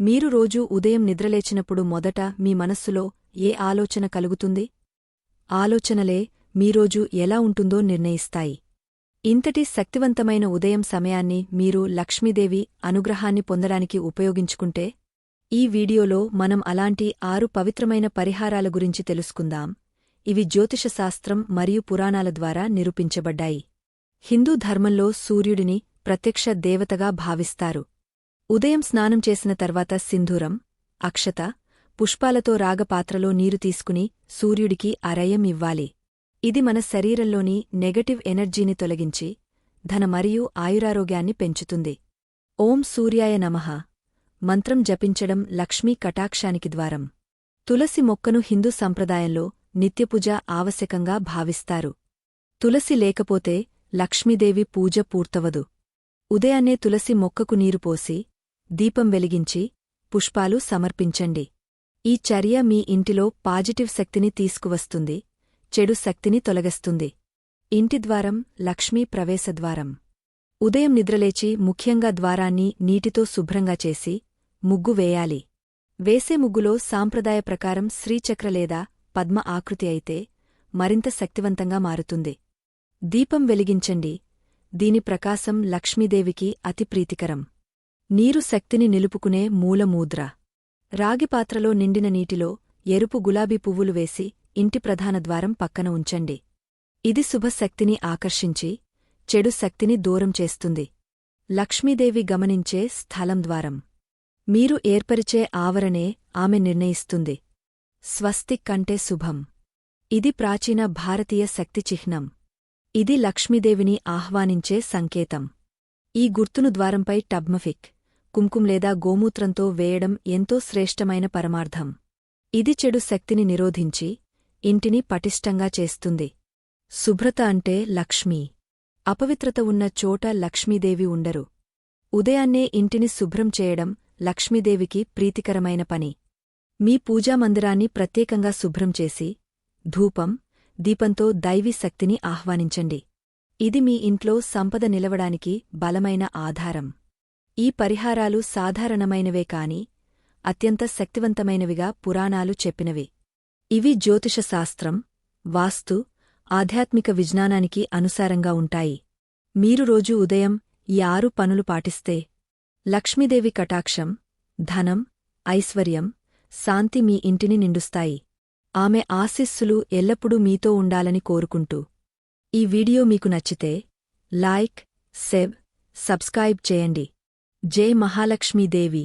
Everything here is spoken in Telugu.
మీరు రోజూ ఉదయం నిద్రలేచినప్పుడు మొదట మీ మనస్సులో ఏ ఆలోచన కలుగుతుంది? ఆలోచనలే మీరోజు ఎలా ఉంటుందో నిర్ణయిస్తాయి. ఇంతటి శక్తివంతమైన ఉదయం సమయాన్ని మీరు లక్ష్మీదేవి అనుగ్రహాన్ని పొందడానికి ఉపయోగించుకుంటే ఈ వీడియోలో మనం అలాంటి ఆరు పవిత్రమైన పరిహారాల గురించి తెలుసుకుందాం. ఇవి జ్యోతిషశాస్త్రం మరియు పురాణాల ద్వారా నిరూపించబడ్డాయి. హిందూ ధర్మంలో సూర్యుడిని ప్రత్యక్ష దేవతగా భావిస్తారు. ఉదయం స్నానం చేసిన తర్వాత సింధూరం అక్షత పుష్పాలతో రాగపాత్రలో నీరు తీసుకుని సూర్యుడికి అరయం ఇవ్వాలి. ఇది మన శరీరంలోని నెగటివ్ ఎనర్జీని తొలగించి ధన మరియు ఆయురారోగ్యాన్ని పెంచుతుంది. ఓం సూర్యాయ నమః. మంత్రం జపించడం లక్ష్మీ కటాక్షానికి ద్వారం. తులసి మొక్కను హిందూ సంప్రదాయంలో నిత్యపూజ ఆవశ్యకంగా భావిస్తారు. తులసి లేకపోతే లక్ష్మీదేవి పూజ పూర్తవదు. ఉదయాన్నే తులసి మొక్కకు నీరు పోసి దీపం వెలిగించి పుష్పాలు సమర్పించండి. ఈ చర్య మీ ఇంటిలో పాజిటివ్ శక్తిని తీసుకువస్తుంది చెడు శక్తిని తొలగస్తుంది. ఇంటి ద్వారం లక్ష్మీ ప్రవేశద్వారం ఉదయం నిద్రలేచి ముఖ్యంగా ద్వారాన్ని నీటితో శుభ్రంగా చేసి ముగ్గు వేయాలి. వేసే ముగ్గులో సాంప్రదాయ ప్రకారం శ్రీచక్ర లేదా పద్మ ఆకృతి అయితే మరింత శక్తివంతంగా మారుతుంది. దీపం వెలిగించండి. దీని ప్రకాశం లక్ష్మీదేవికి అతి ప్రీతికరం. నీరు శక్తిని నిలుపుకునే మూలమూద్ర. రాగిపాత్రలో నిండిన నీటిలో ఎరుపు గులాబీ పువ్వులు వేసి ఇంటి ప్రధాన ద్వారం పక్కన ఉంచండి. ఇది శుభశక్తిని ఆకర్షించి చెడు శక్తిని దూరం చేస్తుంది. లక్ష్మీదేవి గమనించే స్థలం ద్వారం. మీరు ఏర్పరిచే ఆవరణే ఆమె నిర్ణయిస్తుంది. స్వస్తిక్ కంటే శుభం. ఇది ప్రాచీన భారతీయ శక్తి చిహ్నం. ఇది లక్ష్మీదేవిని ఆహ్వానించే సంకేతం. ఈ గుర్తును ద్వారంపై టబ్మఫిక్. కుంకుం లేదా గోమూత్రంతో వేయడం ఎంతో శ్రేష్టమైన పరమార్థం. ఇది చెడు శక్తిని నిరోధించి ఇంటిని పటిష్టంగా చేస్తుంది. శుభ్రత అంటే లక్ష్మీ. అపవిత్రత ఉన్న చోట లక్ష్మీదేవి ఉండరు. ఉదయాన్నే ఇంటిని శుభ్రం చేయడం లక్ష్మీదేవికి ప్రీతికరమైన పని. మీ పూజామందిరాన్ని ప్రత్యేకంగా శుభ్రం చేసి ధూపం దీపంతో దైవీ శక్తిని ఆహ్వానించండి. ఇది మీ ఇంట్లో సంపద నిలవడానికి బలమైన ఆధారం. ఈ పరిహారాలు సాధారణమైనవే కాని అత్యంత శక్తివంతమైనవిగా పురాణాలు చెప్పినవి. ఇవి జ్యోతిషశాస్త్రం వాస్తు ఆధ్యాత్మిక విజ్ఞానానికి అనుసారంగా ఉంటాయి. మీరు రోజూ ఉదయం ఈ ఆరు పనులు పాటిస్తే లక్ష్మీదేవి కటాక్షం ధనం ఐశ్వర్యం శాంతి మీ ఇంటిని నిండుస్తాయి. ఆమె ఆశీస్సులు ఎల్లప్పుడూ మీతో ఉండాలని కోరుకుంటూ. ఈ వీడియో మీకు నచ్చితే లైక్ సెబ్ సబ్స్క్రైబ్ చేయండి. జై మహాలక్ష్మీదేవి